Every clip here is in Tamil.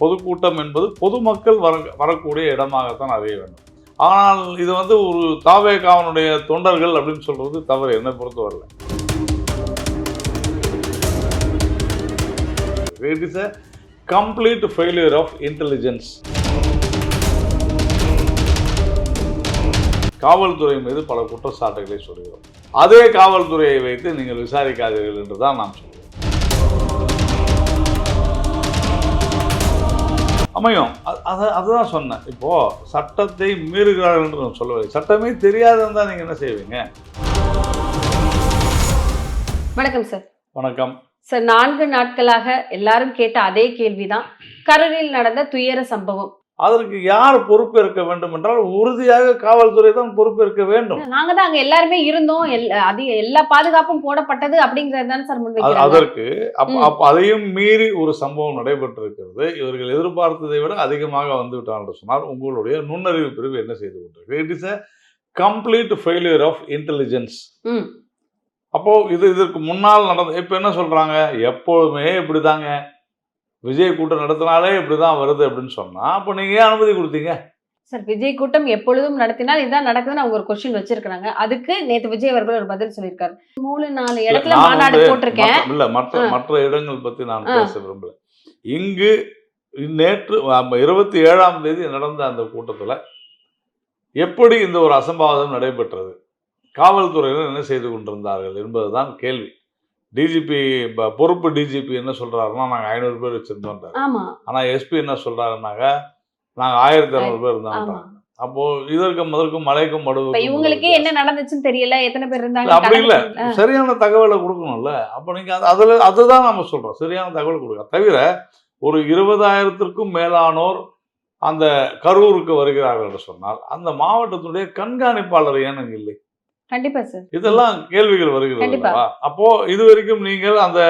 பொதுக்கூட்டம் என்பது பொதுமக்கள் வர வரக்கூடிய இடமாகத்தான் அறிய வேண்டும். ஆனால் இது வந்து ஒரு தாவேகாவனுடைய தொண்டர்கள் அப்படின்னு சொல்றது தவறு என்னை பொறுத்தவரையில் it is a complete failure of intelligence காவல்துறை மீது பல குற்றச்சாட்டுகளை சொல்கிறோம். அதே காவல்துறையை வைத்து நீங்கள் விசாரிக்காதீர்கள் என்று தான் நாம் சொல்கிறோம். அமையும். அத அதுதான் சொன்னேன். இப்போ சட்டத்தை மீறுகிறார்கள் என்று நான் சொல்லவில்லை. சட்டமே தெரியாதுன்னு தான் நீங்க என்ன செய்வீங்க? வணக்கம் சார் வணக்கம். சார் நான்கு நாட்களாக எல்லாரும் கேட்ட அதே கேள்விதான். கரூரில் நடந்த துயர சம்பவம். அதற்கு யார் பொறுப்பேற்க வேண்டும் என்றால் உறுதியாக காவல்துறை தான் பொறுப்பேற்க வேண்டும். நாங்க தான் அங்க எல்லாருமே இருந்தோம். எல்லா- அதிக எல்லா பாதுகாப்பும் போடப்பட்டது அப்படிங்கறது தானே சார் அதற்கு அதையும் மீறி ஒரு சம்பவம் நடைபெற்றிருக்கிறது. இவர்கள் எதிர்பார்த்ததை விட அதிகமாக வந்து விட்டார் என்று சொன்னால் உங்களுடைய நுண்ணறிவு பிரிவு என்ன செய்து கொண்டிருக்கு it is a complete failure of intelligence அப்போ இது இதற்கு முன்னால் நடந்த இப்ப என்ன சொல்றாங்க? எப்பொழுதுமே இப்படிதாங்க. விஜய் கூட்டம் நடத்தினாலே இப்படிதான் வருது அப்படின்னு சொன்னா அப்போ நீங்க ஏன் அனுமதி கொடுத்தீங்க? சார் விஜய் கூட்டம் எப்பொழுதும் நடத்தினால் இதுதான் நடக்குதுன்னு அவங்க ஒரு கொஸ்டின் வச்சிருக்காங்க அதுக்கு நேத்து விஜய் அவர்கள் ஒரு பதில் சொல்லியிருக்காரு. மூணு நாலு இடத்துல மாநாடு போட்டிருக்கேன். இல்ல மற்ற. மற்ற இடங்கள் பத்தி நான். பேச விரும்பல. இங்கு நேற்று இருபத்தி ஏழாம் தேதி நடந்த அந்த கூட்டத்துல எப்படி இந்த ஒரு அசம்பாவிதம் நடைபெற்றது? காவல்துறையினர் என்ன செய்து கொண்டிருந்தார்கள் என்பதுதான் கேள்வி. டிஜிபி பொறுப்பு டிஜிபி என்ன சொல்றாருன்னா நாங்க ஐநூறு பேர் வச்சிருந்தோம் ஆமா. ஆனா எஸ்பி என்ன சொல்றாருன்னாங்க நாங்க ஆயிரத்தி இரநூறு பேர் இருந்தோம் அப்போ இதற்கும் அதற்கும் மலைக்கும் மடுவுக்கும் இவங்களுக்கே என்ன நடந்துச்சுன்னு தெரியல எத்தனை பேர் இருந்தாங்க அப்படி இல்ல. சரியான தகவலை கொடுக்கணும்ல. அப்போ நீங்க அது- அதுல அதுதான் நம்ம சொல்றோம். சரியான தகவல் கொடுக்க. தவிர ஒரு இருபதாயிரத்திற்கும் மேலானோர் அந்த கரூருக்கு வருகிறார்கள் என்று சொன்னால் அந்த மாவட்டத்தினுடைய கண்காணிப்பாளர் ஏன் அங்க இல்லை? கண்டிப்பா சார் இதெல்லாம் கேள்விகள் வருகிறது? அப்போ இதுவரைக்கும் நீங்கள் அந்த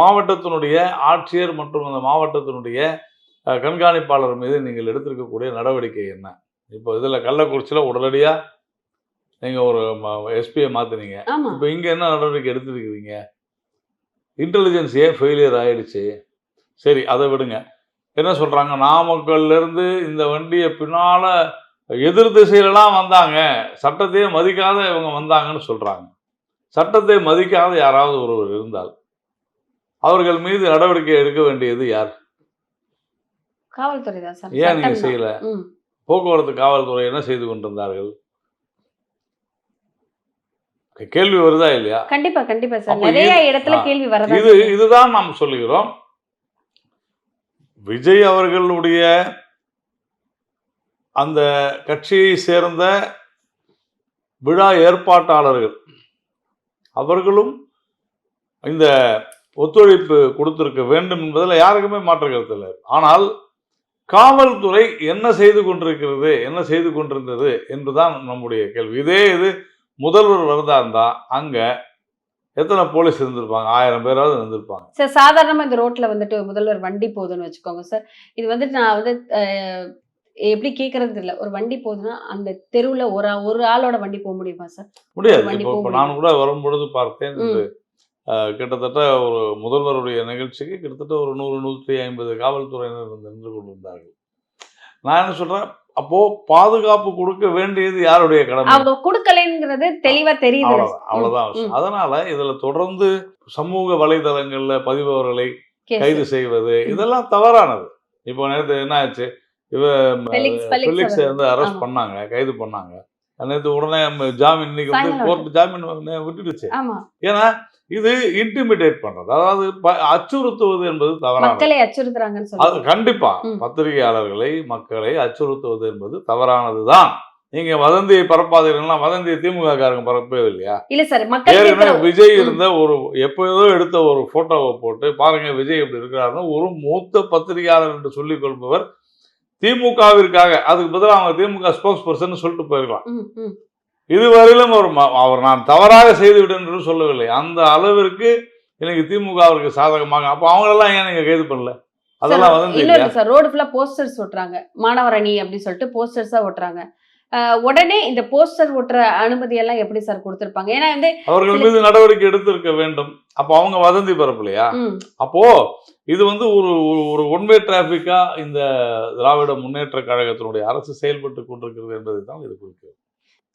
மாவட்டத்தினுடைய ஆட்சியர் மற்றும் அந்த மாவட்டத்தினுடைய கண்காணிப்பாளர் மீது நீங்கள் எடுத்திருக்கக்கூடிய நடவடிக்கை என்ன? இப்போ இதுல கள்ளக்குறிச்சியில உடனடியா நீங்க ஒரு எஸ்பியை மாத்துனீங்க. ஆமா. இப்போ இங்க என்ன நடவடிக்கை எடுத்திருக்கிறீங்க? இன்டெலிஜென்ஸ் ஏன் ஃபெயிலியர் ஆயிடுச்சு? சரி அதை விடுங்க. என்ன சொல்றாங்க? நாமக்கல்ல இருந்து இந்த வண்டியை பின்னால எதிர் திசையிலலாம் வந்தாங்க. சட்டத்தையே மதிக்காத இவங்க வந்தாங்கன்னு சொல்றாங்க. சட்டத்தை மதிக்காத யாராவது ஒருவர் இருந்தால் அவர்கள் மீது நடவடிக்கை எடுக்க வேண்டியது யார்? காவல்துறை தான் சார். ஏன் நீங்க. செய்யல. போக்குவரத்து காவல்துறை என்ன செய்து கொண்டிருந்தார்கள்? கேள்வி வருதா இல்லையா? கண்டிப்பா கண்டிப்பா சார். நிறைய இடத்துல கேள்வி வரதா இது இதுதான் நாம் சொல்லுகிறோம். விஜய் அவர்களுடைய அந்த கட்சியை சேர்ந்த விழா ஏற்பாட்டாளர்கள் அவர்களும் இந்த ஒத்துழைப்பு கொடுத்திருக்க வேண்டும் என்பதில் யாருக்குமே மாற்ற கருத்து இல்லை. ஆனால் காவல்துறை என்ன செய்து கொண்டிருக்கிறது என்ன செய்து கொண்டிருந்தது என்றுதான் நம்முடைய கேள்வி. இதே இது முதல்வர் வரதா இருந்தா அங்க எத்தனை போலீஸ் இருந்திருப்பாங்க? ஆயிரம் பேராவது இருந்திருப்பாங்க. சார் சாதாரணமா இந்த ரோட்ல வந்துட்டு முதல்வர் வண்டி போகுதுன்னு வச்சுக்கோங்க சார். இது வந்துட்டு நான் வந்து எப்படி கேக்குறது இல்ல ஒரு வண்டி போகுதுன்னா அந்த தெருவுல ஒரு ஒரு ஆளோட வண்டி போக முடியுமா சார்? முடியாது. இப்போ. நான் கூட வரும்பொழுது பார்த்தேன் கிட்டத்தட்ட ஒரு முதல்வருடைய நிகழ்ச்சிக்கு கிட்டத்தட்ட ஒரு நூறு நூற்றி ஐம்பது காவல்துறையினர் நின்று கொண்டிருந்தார்கள். நான் என்ன சொல்றேன்? அப்போ பாதுகாப்பு கொடுக்க வேண்டியது யாருடைய கடமை? அவங்க குடுக்கலைங்கிறது தெளிவா தெரியுது. அவ்வளவுதான். அதனால இதுல தொடர்ந்து சமூக வலைதளங்கள்ல பதிபவர்களை. கைது செய்வது இதெல்லாம் தவறானது. இப்போ நேற்று என்ன ஆச்சு? இவ Felix, Felix ஃபெலிக்ஸ் அவர். வந்து அரெஸ்ட். பண்ணாங்க கைது பண்ணாங்க. நேற்று உடனே ஜாமீன் இன்னைக்கு வந்து கோர்ட் ஜாமீன் வந்து விட்டுடுச்சு. ஏன்னா இது இன்டிமிடேட் பண்றது. அதாவது அச்சுறுத்துவது என்பது அச்சுறுத்துறாங்கன்னு அது கண்டிப்பா. பத்திரிகையாளர்களை மக்களை அச்சுறுத்துவது என்பது தவறானதுதான். நீங்க வதந்தியை பரப்பாதீங்கன்னா வதந்தியை திமுக காரங்க பரப்பவே இல்லையா இல்ல சார் ஏற்கனவே விஜய். இருந்த ஒரு எப்போதோ எடுத்த ஒரு போட்டோவை போட்டு பாருங்க விஜய் இப்படி இருக்கிறாருன்னு ஒரு மூத்த பத்திரிகையாளர் என்று சொல்லிக் கொள்பவர் திமுகவிற்காக அதுக்கு பதிலாக அவங்க திமுக ஸ்போக்ஸ் பர்சன் சொல்லிட்டு போயிருக்கலாம். இதுவரையிலும் அவர் ம- அவர் நான் தவறாக செய்து விட்டேன் என்று சொல்லவில்லை. அந்த அளவிற்கு எனக்கு திமுக அவருக்கு சாதகமாக அப்போ அவங்களெல்லாம் ஏன் நீங்க கைது பண்ணல? அதெல்லாம் வந்து இன்னொரு சார் ரோடு ஃபுல்லா போஸ்டர்ஸ் ஓட்டுறாங்க. மாணவர் அணி அப்படின்னு சொல்லிட்டு போஸ்டர்ஸா ஓட்டுறாங்க. உடனே இந்த போஸ்டர் ஒட்டுற அனுமதி எல்லாம் எப்படி சார் கொடுத்திருப்பாங்க? ஏன்னா வந்து அவர்கள் மீது நடவடிக்கை எடுத்திருக்க வேண்டும். அப்போ அவங்க வதந்தி பரப்பலையா? ம், அப்போ இது வந்து ஒரு ஒரு- ஒன்வே டிராபிக்கா இந்த திராவிட முன்னேற்ற கழகத்தினுடைய அரசு செயல்பட்டு கொண்டிருக்கிறது என்பதை தான் இது குறிக்கிறது.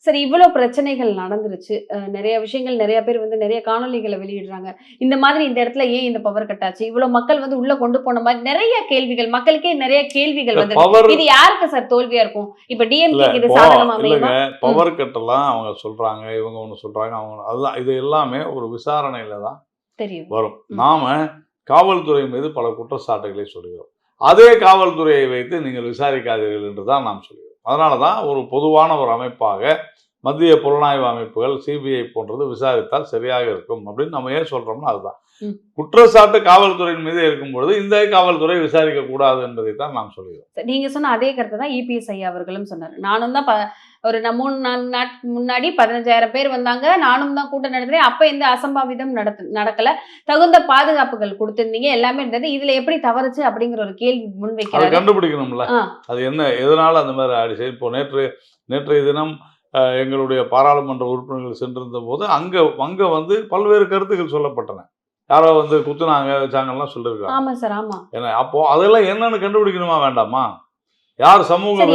சரி இவ்வளவு பிரச்சனைகள் நடந்துருச்சு. நிறைய விஷயங்கள் நிறைய பேர் வந்து நிறைய காணொளிகளை வெளியிடுறாங்க. இந்த மாதிரி இந்த இடத்துல ஏன் இந்த பவர் கட் ஆச்சு? இவ்வளவு மக்கள் வந்து உள்ள கொண்டு போன மாதிரி நிறைய கேள்விகள் மக்களுக்கே நிறைய கேள்விகள் வந்து இது யாருக்கு சார் தோல்வியா இருக்கும்? இப்ப டிஎம்கே இது சாதகமா பவர் கட்டெல்லாம் அவங்க சொல்றாங்க இவங்க ஒன்று சொல்றாங்க அவங்க அதுதான் இது எல்லாமே ஒரு விசாரணையில தான் தெரியும். வரும். நாம காவல்துறை மீது பல குற்றச்சாட்டுகளை சொல்கிறோம். அதே காவல்துறையை வைத்து நீங்கள் விசாரிக்காதீர்கள் என்று தான் நாம் சொல்கிறோம். அதனால தான் ஒரு பொதுவான ஒரு அமைப்பாக மத்திய புலனாய்வு அமைப்புகள் சிபிஐ போன்றது விசாரித்தால் சரியாக இருக்கும் அப்படின்னு நம்ம ஏன் சொல்கிறோம்னா அதுதான். குற்றச்சாட்டு காவல்துறையின் மீது இருக்கும் பொழுது இந்த காவல்துறை விசாரிக்க கூடாது என்பதை தான் நாம் சரி, நீங்க சொன்ன அதே கருத்தை தான் இபிஎஸ் ஐயா அவர்களும் சொன்னார். நானும் தான் ஒரு மூணு நாலு நாட்கு முன்னாடி பதினஞ்சாயிரம் பேர் வந்தாங்க. நானும் தான் கூட்டம் நடத்துறேன் அப்ப எந்த அசம்பாவிதம் நடத்து நடக்கல. தகுந்த பாதுகாப்புகள் கொடுத்திருந்தீங்க. எல்லாமே இருந்தது. இதுல எப்படி தவறுச்சு அப்படிங்கிற ஒரு கேள்வி முன்வைக்கிறாரு. கண்டுபிடிக்கணும்ல. அது என்ன எதனால அந்த மாதிரி ஆயிடுச்சு? இப்போ நேற்று நேற்றைய தினம் எங்களுடைய பாராளுமன்ற உறுப்பினர்கள் சென்றிருந்த போது அங்க அங்க வந்து பல்வேறு கருத்துக்கள் சொல்லப்பட்டன. யாரோ வந்து குத்துனாங்க வச்சாங்கலாம் சொல்லியிருக்காங்க ஆமா சார் ஆமா. ஏன்னா அப்போ அதெல்லாம் என்னன்னு கண்டுபிடிக்கணுமா வேண்டாமா? யார் சமூக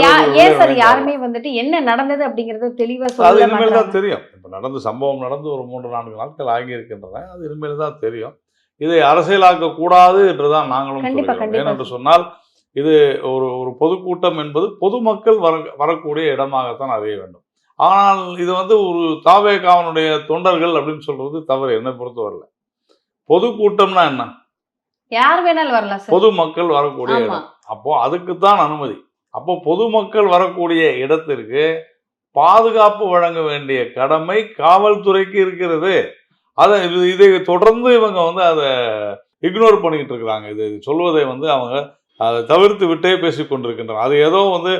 ஏன் சார் யாருமே வந்துட்டு என்ன நடந்தது அப்படிங்கறத தெளிவா அது இனிமேல் தான் தெரியும். இப்போ நடந்த சம்பவம் நடந்து ஒரு மூன்று நான்கு நாட்கள் ஆகி இருக்கின்றன அது இனிமேல் தான் தெரியும். இதை அரசியலாக்க கூடாது என்றுதான் நாங்களும் கண்டிப்பா. ஏனென்று சொன்னால் இது ஒரு ஒரு பொதுக்கூட்டம் என்பது பொதுமக்கள் வர வரக்கூடிய இடமாகத்தான் அறிய வேண்டும். ஆனால் இது வந்து ஒரு தாவேகாவனுடைய தொண்டர்கள் அப்படின்னு சொல்றது தவறு. என்னை பொறுத்தவரையில. பொதுக்கூட்டம்னா என்ன? யார் வேணாலும் வரலாம் சார். பொதுமக்கள் வரக்கூடிய ஆமா. இடம். அப்போ அதுக்குத்தான் அனுமதி. அப்போ பொதுமக்கள் வரக்கூடிய இடத்திற்கு பாதுகாப்பு வழங்க வேண்டிய கடமை காவல்துறைக்கு இருக்கிறது. அதை இது தொடர்ந்து இவங்க வந்து அதை இக்னோர் பண்ணிக்கிட்டு இருக்கிறாங்க. இது சொல்வதை வந்து அவங்க அதை தவிர்த்து விட்டே பேசிக் கொண்டிருக்கின்றனர். அது ஏதோ வந்து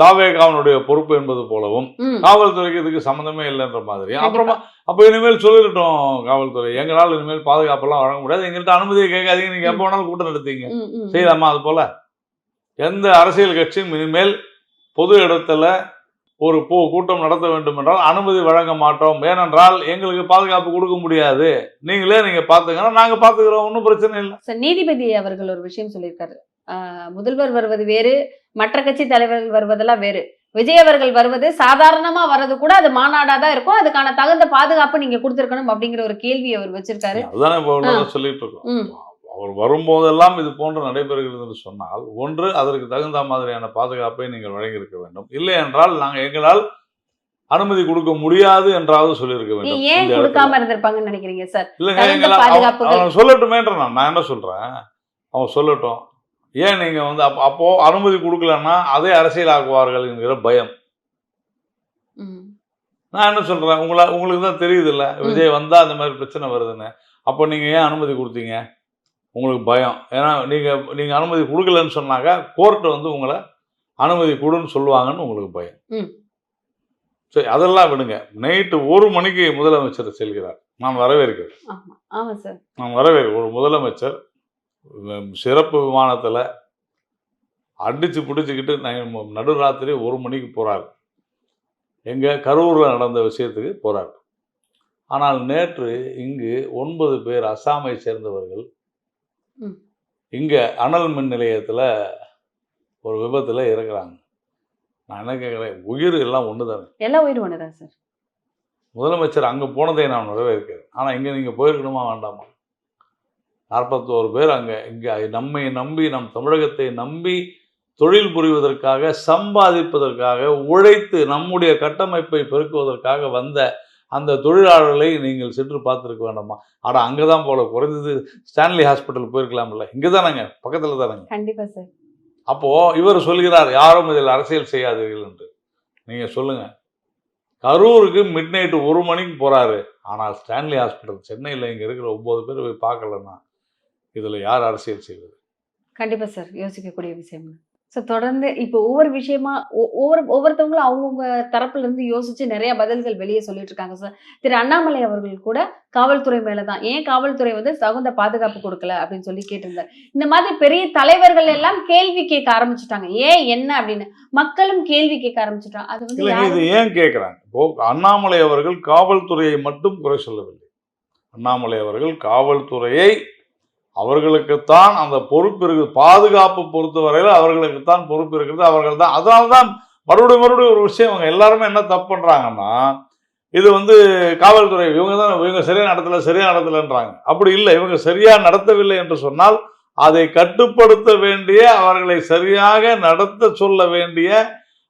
தாவேகாவனுடைய பொறுப்பு என்பது போலவும் காவல்துறைக்கு இதுக்கு சம்மந்தமே இல்லைன்ற மாதிரி. அப்புறமா அப்போ இனிமேல் சொல்லிடட்டும் காவல்துறை எங்களால் இனிமேல் பாதுகாப்பெல்லாம் வழங்க முடியாது. எங்கள்கிட்ட அனுமதியை கேட்காதீங்க. நீங்க எப்போ வேணாலும் கூட்டம் நடத்தீங்க. செய்யலாமா அது போல? எந்த அரசியல் கட்சியும் இனிமேல் பொது இடத்துல ஒரு பூ கூட்டம் நடத்த வேண்டும் என்றால் அனுமதி வழங்க மாட்டோம். ஏனென்றால் எங்களுக்கு பாதுகாப்பு கொடுக்க முடியாது. நீங்களே நீங்க பாத்துங்கன்னா நாங்க பாத்துக்கிறோம் ஒன்றும் பிரச்சனை இல்லை. நீதிபதி அவர்கள் ஒரு விஷயம் சொல்லியிருக்காரு. முதல்வர் வருவது வேறு மற்ற கட்சி தலைவர்கள் வருவதெல்லாம் வேறு. விஜய் அவர்கள் வருவது சாதாரணமா வர்றது கூட அது மாநாடா தான் இருக்கும். அதுக்கான தகுந்த பாதுகாப்பு நீங்க கொடுத்திருக்கணும் அப்படிங்கிற ஒரு கேள்வி அவர் வச்சிருக்காரு. அதுதானே சொல்லிட்டு இருக்கோம். அவர் வரும்போதெல்லாம் இது போன்று நடைபெறுகிறது என்று சொன்னால் ஒன்று அதற்கு தகுந்த மாதிரியான பாதுகாப்பை நீங்கள் வழங்கியிருக்க வேண்டும். இல்லை என்றால் நாங்கள் எங்களால் அனுமதி கொடுக்க முடியாது என்றாவது சொல்லியிருக்க வேண்டும். ஏன். கொடுக்காம இருந்திருப்பாங்கன்னு நினைக்கிறீங்க சார்? இல்லைங்க எங்களால் சொல்லட்டுமேன்ற நான். நான் என்ன சொல்றேன்? அவன் சொல்லட்டும். ஏன் நீங்க வந்து அப்போ அப்போ அனுமதி கொடுக்கலன்னா அதே அரசியலாக்குவார்கள் என்கிற பயம். நான் என்ன சொல்றேன்? உங்களா உங்களுக்கு தான் தெரியுது இல்ல விஜய் வந்தா அந்த மாதிரி பிரச்சனை வருதுன்னு. அப்போ நீங்க ஏன் அனுமதி கொடுத்தீங்க? உங்களுக்கு பயம். ஏன்னா நீங்க நீங்க அனுமதி கொடுக்கலன்னு சொன்னாக்கா கோர்ட்டு வந்து உங்களை அனுமதி கொடுன்னு சொல்லுவாங்கன்னு உங்களுக்கு பயம். சரி அதெல்லாம் விடுங்க. நைட்டு ஒரு மணிக்கு முதலமைச்சர் செல்கிறார். நான் வரவேற்கிறேன். நான் வரவேற்கிறேன். ஒரு முதலமைச்சர் சிறப்பு விமானத்தில் அடிச்சு பிடிச்சிக்கிட்டு நடுராத்திரி ஒரு மணிக்கு போறாரு. எங்க கரூரில் நடந்த விஷயத்துக்கு போறாரு. ஆனால் நேற்று இங்கு ஒன்பது பேர் அசாமை சேர்ந்தவர்கள். இங்க அனல் மின் நிலையத்தில் ஒரு விபத்துல இறக்குறாங்க. நான் என்ன கேட்குறேன் உயிர் எல்லாம் ஒன்று தானே எல்லா உயிரும் ஒண்ணுதான் சார். முதலமைச்சர் அங்கே போனதை நான் வரவேற்கிறேன் ஆனால் இங்கே நீங்கள் போயிருக்கணுமா வேண்டாமா? நாற்பத்தோரு பேர் அங்கே இங்கே நம்மை நம்பி நம் தமிழகத்தை நம்பி தொழில் புரிவதற்காக சம்பாதிப்பதற்காக உழைத்து நம்முடைய கட்டமைப்பை பெருக்குவதற்காக வந்த அந்த தொழிலாளர்களை நீங்கள் சென்று பார்த்துருக்க வேண்டாமா? அட அங்கே தான் போல குறைந்தது ஸ்டான்லி ஹாஸ்பிட்டல் போயிருக்கலாம்ல. இங்கே தானேங்க பக்கத்தில் தானேங்க. கண்டிப்பா சார் அப்போ இவர் சொல்கிறார் யாரும் இதில் அரசியல் செய்யாதீர்கள் என்று. நீங்க சொல்லுங்க. கரூருக்கு மிட் நைட்டு ஒரு மணிக்கு போறாரு. ஆனால் ஸ்டான்லி ஹாஸ்பிட்டல் சென்னையில் இங்க இருக்கிற ஒன்பது பேர் போய் பார்க்கலன்னா இதுல யார் அரசியல் செய்வது? கண்டிப்பா சார் யோசிக்கக்கூடிய விஷயம் ஸோ தொடர்ந்து இப்போ ஒவ்வொரு விஷயமா ஒவ்வொரு ஒவ்வொருத்தவங்களும் அவங்கவுங்க தரப்புல இருந்து யோசிச்சு நிறைய பதில்கள் வெளியே சொல்லிட்டு இருக்காங்க சார் திரு அண்ணாமலை அவர்கள் கூட காவல்துறை மேலதான் ஏன் காவல்துறை வந்து தகுந்த பாதுகாப்பு கொடுக்கல அப்படின்னு சொல்லி கேட்டிருந்தார். இந்த மாதிரி பெரிய தலைவர்கள் எல்லாம் கேள்வி கேட்க ஆரம்பிச்சுட்டாங்க. ஏன் என்ன அப்படின்னு. மக்களும் கேள்வி கேட்க ஆரம்பிச்சுட்டாங்க. அது வந்து இது ஏன் கேட்குறாங்க? இப்போ அண்ணாமலை அவர்கள் காவல்துறையை மட்டும் குறை சொல்லவில்லை. அண்ணாமலை அவர்கள் காவல்துறையை அவர்களுக்குத்தான் அந்த பொறுப்பு இருக்குது பாதுகாப்பு பொறுத்தவரையில் அவர்களுக்குத்தான் பொறுப்பு இருக்கிறது அவர்கள் தான் அதனால தான் மறுபடியும் மறுபடியும் ஒரு விஷயம் அவங்க எல்லாருமே என்ன தப்பு பண்ணுறாங்கன்னா இது வந்து காவல்துறை இவங்க தான் இவங்க சரியாக நடத்தலை சரியாக நடத்தலைன்றாங்க. அப்படி இல்லை இவங்க சரியாக நடத்தவில்லை என்று சொன்னால் அதை கட்டுப்படுத்த வேண்டிய அவர்களை சரியாக நடத்த சொல்ல வேண்டிய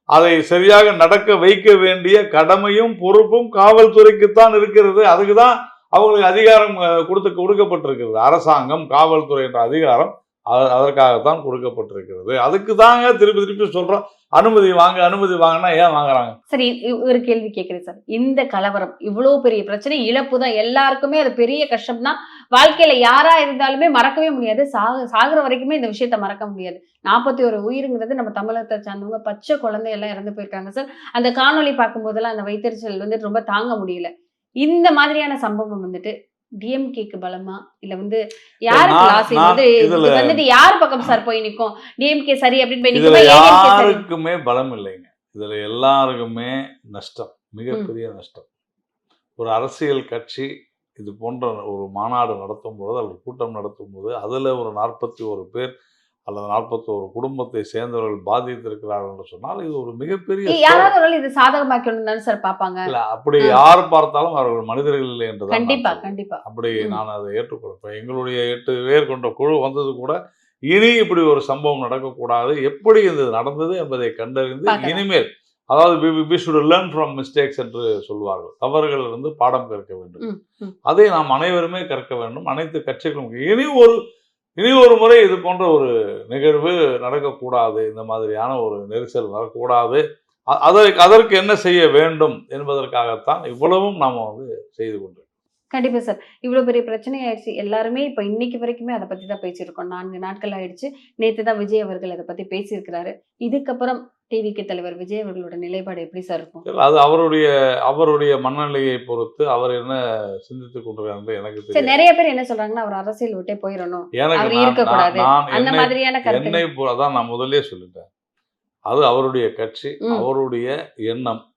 அதை சரியாக நடக்க வைக்க வேண்டிய கடமையும் பொறுப்பும் காவல்துறைக்குத்தான் இருக்கிறது. அதுக்கு தான் அவங்களுக்கு அதிகாரம் கொடுத்து கொடுக்கப்பட்டிருக்கிறது. அரசாங்கம் காவல்துறை என்ற அதிகாரம் அதற்காகத்தான் கொடுக்கப்பட்டிருக்கிறது. அதுக்கு தாங்க திருப்பி திருப்பி சொல்றோம். அனுமதி வாங்க அனுமதி வாங்கினா ஏன் வாங்குறாங்க? சரி ஒரு கேள்வி கேட்கிறேன் சார். இந்த கலவரம் இவ்வளவு பெரிய பிரச்சனை இழப்பு தான் எல்லாருக்குமே அது பெரிய கஷ்டம் தான். வாழ்க்கையில யாரா இருந்தாலுமே மறக்கவே முடியாது. சாக சாகுற வரைக்குமே இந்த விஷயத்த மறக்க முடியாது. நாற்பத்தி ஒரு உயிருங்கிறது நம்ம தமிழகத்தை சார்ந்தவங்க பச்சை குழந்தை எல்லாம் இறந்து போயிருக்காங்க சார். அந்த காணொளி பார்க்கும்போதெல்லாம் அந்த வைத்தறிச்சல் வந்து ரொம்ப தாங்க முடியல. இந்த மாதிரியான சம்பவம் வந்துட்டு டிஎம்கேக்கு பலமா? இல்ல வந்து யாருக்கு லாஸ் நான் வந்து வந்துட்டு யார் பக்கம் சார் போய் நிக்கும்? டிஎம்கே சரி அப்படின்னு போய் நிக்குமா யாருக்குமே பலம் இல்லைங்க. இதுல எல்லாருக்குமே நஷ்டம் மிகப்பெரிய நஷ்டம். ஒரு அரசியல் கட்சி இது போன்ற ஒரு மாநாடு நடத்தும் பொழுது அல்லது கூட்டம் நடத்தும் போது அதுல ஒரு நாற்பத்தி ஒரு பேர் அல்லது நாற்பத்தி ஒரு குடும்பத்தை சேர்ந்தவர்கள் பாதித்திருக்கிறார்கள் என்று சொன்னால் இது ஒரு மிகப்பெரிய. யாராவது இது சாதகமாக்கணும் சார் பாப்பாங்க இல்ல அப்படி. யார் பார்த்தாலும் அவர்கள் மனிதர்கள் இல்லை நான் கண்டிப்பா. கண்டிப்பா அப்படி. நான் அதை ஏற்றுக்கொள்றேன் இப்ப எங்களுடைய எட்டு பேர் கொண்ட குழு வந்தது கூட இனி இப்படி ஒரு சம்பவம் நடக்கக்கூடாது எப்படி இது நடந்தது என்பதை கண்டறிந்து. இனிமேல் அதாவது we should learn from mistakes என்று சொல்வார்கள் தவறுகள் இருந்து பாடம் கற்க வேண்டும். அதை நாம் அனைவருமே கற்க வேண்டும் அனைத்து கட்சிகளும் இனி ஒரு இனி ஒரு முறை இது போன்ற ஒரு நிகழ்வு நடக்கக்கூடாது. இந்த மாதிரியான ஒரு நெரிசல் வரக்கூடாது. அதற்கு அதற்கு என்ன செய்ய வேண்டும் என்பதற்காகத்தான் இவ்வளவும் நாம் வந்து செய்து கொண்டிருக்கோம். கண்டிப்பா சார். இவ்வளவு பெரிய பிரச்சனை ஆயிடுச்சு எல்லாருமே இப்ப இன்னைக்கு வரைக்குமே அதை பத்தி தான் பேசியிருக்கோம் நான்கு நாட்கள் ஆயிடுச்சு. நேத்து தான் விஜய் அவர்கள் அதை பத்தி பேசியிருக்கிறாரு. இதுக்கப்புறம் டிவிக்கு தலைவர் விஜய் அவர்களோட நிலைப்பாடு எப்படி சார் இருக்கும்? அது அவருடைய அவருடைய மனநிலையை பொறுத்து அவர் என்ன சிந்தித்துக் கொண்டிருக்காரு எனக்கு சரி நிறைய பேர் என்ன சொல்றாங்கன்னா அவர் அரசியல் விட்டே போயிடணும் அவர் இருக்கக்கூடாது. அந்த மாதிரியான கருத்து. என்னை போ- அதான் நான் முதல்லயே சொல்லிட்டேன். அது அவருடைய கட்சி. அவருடைய எண்ணம்.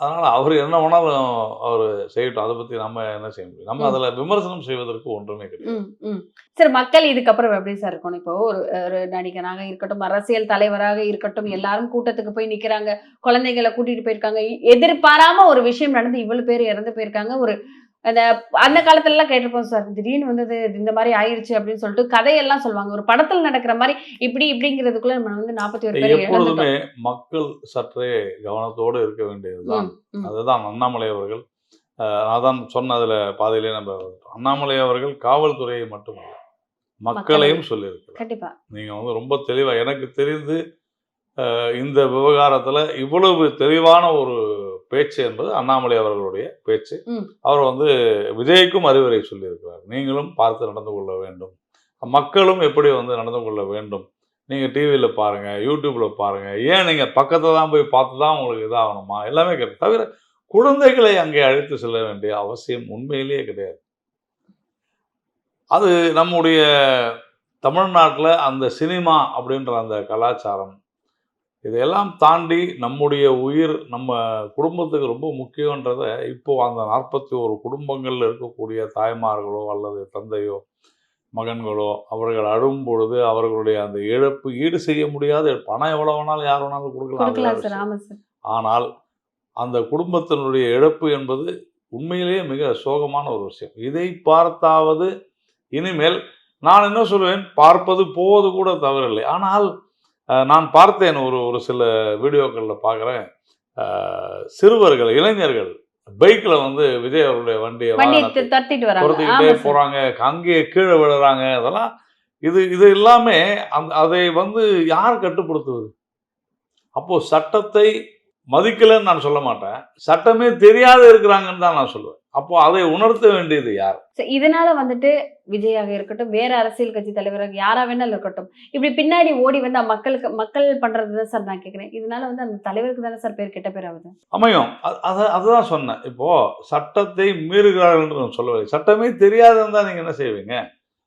அதனால அவர் என்ன வேணாலும் அவர் செய்யட்டும். அதை பத்தி நம்ம என்ன செய்ய முடியும்? நம்ம. அதுல விமர்சனம் செய்வதற்கு ஒன்றுமே கிடையாது. சரி மக்கள் இதுக்கப்புறம் எப்படி சார் இருக்கணும்? இப்போ ஒரு ஒரு நடிகராக இருக்கட்டும் அரசியல் தலைவராக இருக்கட்டும் எல்லாரும் கூட்டத்துக்கு போய் நிக்கிறாங்க குழந்தைகளை கூட்டிட்டு போயிருக்காங்க. எதிர்பாராம ஒரு விஷயம் நடந்து இவ்வளவு பேர் இறந்து போயிருக்காங்க. ஒரு அந்த அந்த காலத்துல எல்லாம் கேட்டிருப்போம் சார் திடீர்னு வந்தது இந்த மாதிரி ஆயிருச்சு அப்படின்னு சொல்லிட்டு கதையெல்லாம் சொல்லுவாங்க. ஒரு படத்துல நடக்கிற மாதிரி இப்படி இப்படிங்கிறதுக்குள்ள நம்ம வந்து நாற்பத்தி ஒரு பேர் எப்பொழுதுமே மக்கள் சற்றே கவனத்தோடு இருக்க வேண்டியதுதான். அதுதான் அண்ணாமலை அவர்கள். அதான் சொன்னதுல பாதையிலே நம்ம அண்ணாமலை அவர்கள் காவல்துறையை மட்டுமல்ல மக்களையும் சொல்லியிருக்கிறார். கண்டிப்பா. நீங்க வந்து ரொம்ப தெளிவா எனக்கு தெரிந்து இந்த விவகாரத்துல இவ்வளவு தெளிவான ஒரு பேச்சு என்பது அண்ணாமலை அவர்களுடைய பேச்சு. அவர் வந்து விஜய்க்கும் அறிவுரை சொல்லியிருக்கிறார். நீங்களும் பார்த்து நடந்து கொள்ள வேண்டும். மக்களும் எப்படி வந்து நடந்து கொள்ள வேண்டும்? நீங்க டிவியில் பாருங்க யூடியூப்ல பாருங்க. ஏன் நீங்க பக்கத்துல தான் போய் பார்த்து தான் உங்களுக்கு இதாகணுமா? எல்லாமே கிடையாது தவிர குழந்தைகளை அங்கே அழைத்து செல்ல வேண்டிய அவசியம் உண்மையிலேயே கிடையாது. அது நம்முடைய தமிழ்நாட்டில் அந்த சினிமா அப்படின்ற அந்த கலாச்சாரம் இதையெல்லாம் தாண்டி நம்முடைய உயிர் நம்ம குடும்பத்துக்கு ரொம்ப முக்கியன்றத இப்போ அந்த நாற்பத்தி ஒரு குடும்பங்கள்ல இருக்கக்கூடிய தாய்மார்களோ அல்லது தந்தையோ மகன்களோ அவர்கள் அழும் பொழுது அவர்களுடைய அந்த இழப்பு ஈடு செய்ய முடியாத பணம் எவ்வளவு வேணாலும் யார் வேணாலும் கொடுக்கலாம் ஆனால் அந்த குடும்பத்தினுடைய இழப்பு என்பது உண்மையிலேயே மிக சோகமான ஒரு விஷயம். இதை பார்த்தாவது இனிமேல் நான் என்ன சொல்லுவேன் பார்ப்பது போவது கூட தவறில்லை. ஆனால் நான் பார்த்தேன் ஒரு ஒரு சில வீடியோக்களில் பார்க்குறேன். சிறுவர்கள் இளைஞர்கள் பைக்கில் வந்து விஜய் அவருடைய வண்டியை துரத்திக்கிட்டே போறாங்க. அங்கேயே கீழே விழுறாங்க. அதெல்லாம் இது இது எல்லாமே அந்த அதை வந்து யார் கட்டுப்படுத்துவது? அப்போ சட்டத்தை மதிக்கலைன்னு நான் சொல்ல மாட்டேன். சட்டமே தெரியாத இருக்கிறாங்கன்னு தான் நான் சொல்லுவேன். அப்போ அதை உணர்த்த வேண்டியது யார்? இதனால வந்துட்டு விஜயாக இருக்கட்டும் வேற அரசியல் கட்சி தலைவராக யாரா வேணாலும் இருக்கட்டும் இப்படி பின்னாடி ஓடி வந்து மக்களுக்கு மக்கள் பண்றது தான் சார் நான் கேக்குறேன். இதனால வந்து அந்த தலைவருக்கு தானே சார் பேர் கெட்ட பேர் ஆகுது? அமையும். அதுதான் சொன்னேன். இப்போ சட்டத்தை மீறுகிறார்கள் என்று சொல்லவில்லை. சட்டமே தெரியாதுன்னு தான் நீங்க என்ன செய்வீங்க?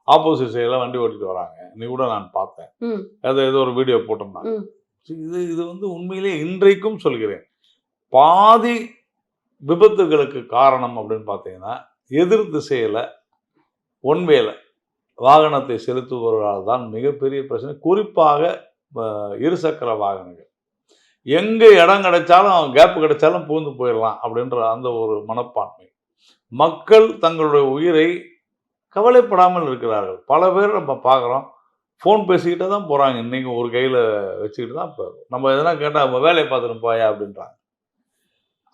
ஆப்போசிட் சைடில் வண்டி ஓட்டிட்டு வராங்க. நீ கூட நான் பார்த்தேன். அது ஏதோ ஒரு வீடியோ போட்டிருந்தாங்க. இது இது வந்து உண்மையிலே இன்றைக்கும் சொல்கிறேன். பாதி விபத்துகளுக்கு காரணம் அப்படின்னு பார்த்தீங்கன்னா எதிர் திசையில் ஒன்வேல வாகனத்தை செலுத்துபவர்களால் தான் மிகப்பெரிய பிரச்சனை. குறிப்பாக இருசக்கர வாகனங்கள். எங்கே இடம் கிடைச்சாலும் கேப் கிடைச்சாலும் பூந்து போயிடலாம் அப்படின்ற அந்த ஒரு மனப்பான்மை. மக்கள் தங்களுடைய உயிரை கவலைப்படாமல் இருக்கிறார்கள். பல பேர் நம்ம பார்க்குறோம். ஃபோன் பேசிக்கிட்டே தான் போகிறாங்க இன்றைக்கி ஒரு கையில் வச்சுக்கிட்டு தான் இப்போ நம்ம எதனா கேட்டால் நம்ம வேலையை பார்த்துட்டு போயா? அப்படின்றாங்க.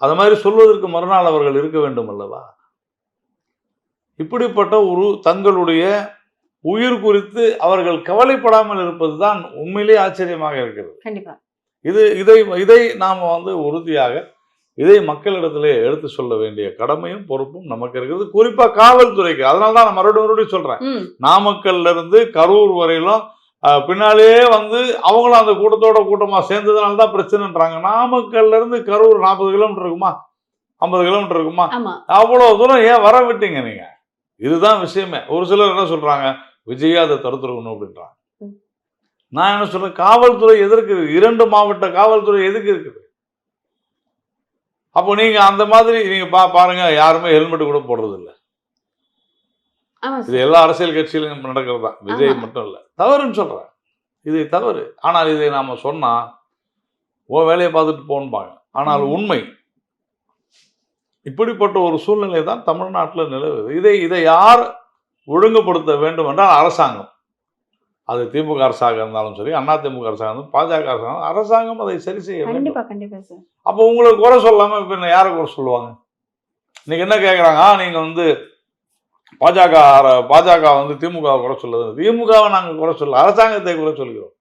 அது மாதிரி சொல்வதற்கு மறுநாள் அவர்கள் இருக்க வேண்டும் அல்லவா? இப்படிப்பட்ட ஒரு தங்களுடைய உயிர் குறித்து அவர்கள் கவலைப்படாமல் இருப்பது தான் உண்மையிலேயே ஆச்சரியமாக இருக்கிறது. கண்டிப்பா. இது இதை இதை நாம் வந்து உறுதியாக இதை மக்களிடத்திலே எடுத்து சொல்ல வேண்டிய கடமையும் பொறுப்பும் நமக்கு இருக்குது குறிப்பாக காவல்துறைக்கு. அதனால தான் நான் மறுபடியும் மறுபடியும் சொல்கிறேன் ம். நாமக்கல்ல இருந்து கரூர் வரையிலும் அஹ், பின்னாலேயே வந்து அவங்களும் அந்த கூட்டத்தோட கூட்டமா சேர்ந்ததுனால தான் பிரச்சனைன்றாங்க. நாமக்கல்ல இருந்து கரூர் நாற்பது கிலோமீட்டர் இருக்குமா? ஐம்பது கிலோமீட்டர் இருக்குமா? ஆமா. அவ்வளவு தூரம் ஏன் வர விட்டீங்க நீங்க? இதுதான் விஷயமே. ஒரு சிலர் என்ன சொல்றாங்க? விஜயா அதை தடுத்துருக்கணும் அப்படின்றாங்க. நான் என்ன சொல்றேன்? காவல்துறை எதற்கு? இரண்டு மாவட்ட காவல்துறை எதுக்கு இருக்குது? அப்போ நீங்க அந்த மாதிரி நீங்க பா பாருங்க யாருமே ஹெல்மெட் கூட போடுறது இல்ல இது எல்லா அரசியல் கட்சியிலும் நடக்கிறது? தான் விஜய். மட்டும் இல்லை. தவறுன்னு சொல்கிறேன் இது தவறு. ஆனால் இதை நாம் சொன்னால் ஓ வேலையை பார்த்துட்டு போன்பாங்க. ஆனால். உண்மை இப்படிப்பட்ட ஒரு சூழ்நிலை தான் தமிழ்நாட்டில் நிலவுது. இதை இதை யார் ஒழுங்குபடுத்த வேண்டும் என்றால் அரசாங்கம். அது திமுக அரசாங்கம் இருந்தாலும் சரி அண்ணா திமுக அரசாங்கம் இருந்தாலும் பாஜக அரசாங்கம் அரசாங்கம் அதை சரி செய்ய வேண்டும். அப்போ உங்களுக்கு குறை சொல்லாம இப்போ என்ன யாரை குறை சொல்லுவாங்க? இன்னைக்கு என்ன கேட்குறாங்க நீங்கள் வந்து பாஜக பாஜக வந்து திமுக வை குறை சொல்லுது. திமுகவை நாங்கள் குறை சொல்ல அரசாங்கத்தை குறை சொல்கிறோம்.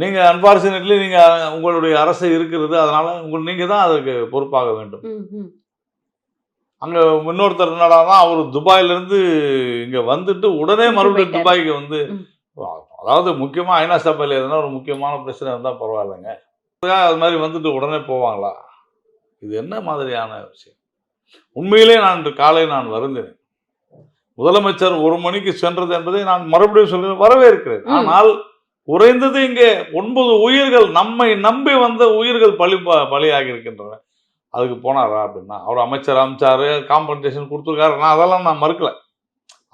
நீங்கள் அன்பார்ச்சுனேட்லி நீங்கள் உங்களுடைய அரசு இருக்கிறது அதனால உங்கள் நீங்கள் தான் அதுக்கு பொறுப்பாக வேண்டும். அங்கே இன்னொருத்தர் என்னடானா அவர் துபாயிலேருந்து இங்கே வந்துட்டு உடனே மறுபடியும். துபாய்க்கு வந்து. அதாவது முக்கியமாக ஐநா சபையில் எதனா ஒரு முக்கியமான பிரச்சனை இருந்தால் பரவாயில்லைங்க. அது மாதிரி வந்துட்டு உடனே போவாங்களா? இது என்ன மாதிரியான விஷயம்? உண்மையிலே நான் இன்று காலை நான் வருந்தினேன். முதலமைச்சர் ஒரு மணிக்கு சென்றது என்பதை நான் மறுபடியும் சொல்லி வரவேற்கிறேன். ஆனால் குறைந்தது இங்கே ஒன்பது உயிர்கள் நம்மை நம்பி வந்த உயிர்கள் பலி பலியாகி இருக்கின்றன. அதுக்கு போனாரா அப்படின்னா அவர் அமைச்சர் அமைச்சாரு காம்பன்சேஷன் கொடுத்துருக்காரு. நான் அதெல்லாம் நான் மறுக்கல.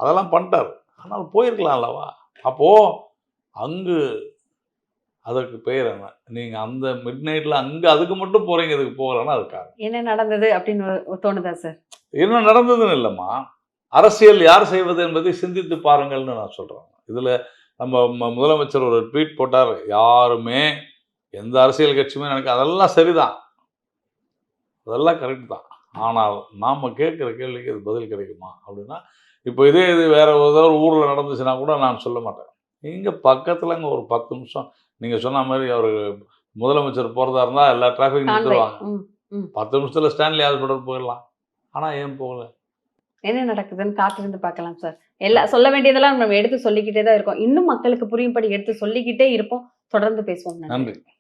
அதெல்லாம் பண்ணிட்டாரு. ஆனால் போயிருக்கலாம் அல்லவா அப்போ அங்கு அதற்கு பெயர் என்ன? நீங்க அந்த மிட் நைட்ல அங்க அதுக்கு மட்டும் போறீங்க இதுக்கு போகலன்னா அதுக்காக என்ன நடந்தது அப்படின்னு ஒரு- தோணுதா சார் என்ன நடந்ததுன்னு இல்லைம்மா. அரசியல் யார் செய்வது என்பதை சிந்தித்து பாருங்கள்னு நான் சொல்றேன். இதுல நம்ம முதலமைச்சர் ஒரு ட்வீட் போட்டார் யாருமே எந்த அரசியல் கட்சியுமே எனக்கு அதெல்லாம் சரிதான். அதெல்லாம் கரெக்ட் தான். ஆனால் நாம கேட்குற கேள்விக்கு அது பதில் கிடைக்குமா? அப்படின்னா இப்போ இதே இது வேற ஏதோ ஒரு ஊரில் நடந்துச்சுன்னா கூட நான் சொல்ல மாட்டேன். இங்கே பக்கத்துலங்க ஒரு பத்து நிமிஷம் நீங்கள் சொன்ன மாதிரி அவர் முதலமைச்சர் போகிறதா இருந்தால் எல்லா டிராஃபிக் ம் பத்து நிமிஷத்தில் ஸ்டான்லி ஹாஸ்பிட்டல் போயிடலாம். ஆனால் ஏன் போகல? என்ன நடக்குதுன்னு காத்திருந்து பார்க்கலாம் சார் எல்லா சொல்ல வேண்டியதெல்லாம் நம்ம எடுத்து சொல்லிக்கிட்டே தான் இருக்கோம். இன்னும் மக்களுக்கு புரியும்படி எடுத்து சொல்லிக்கிட்டே இருப்போம். தொடர்ந்து பேசுவோம். நன்றி.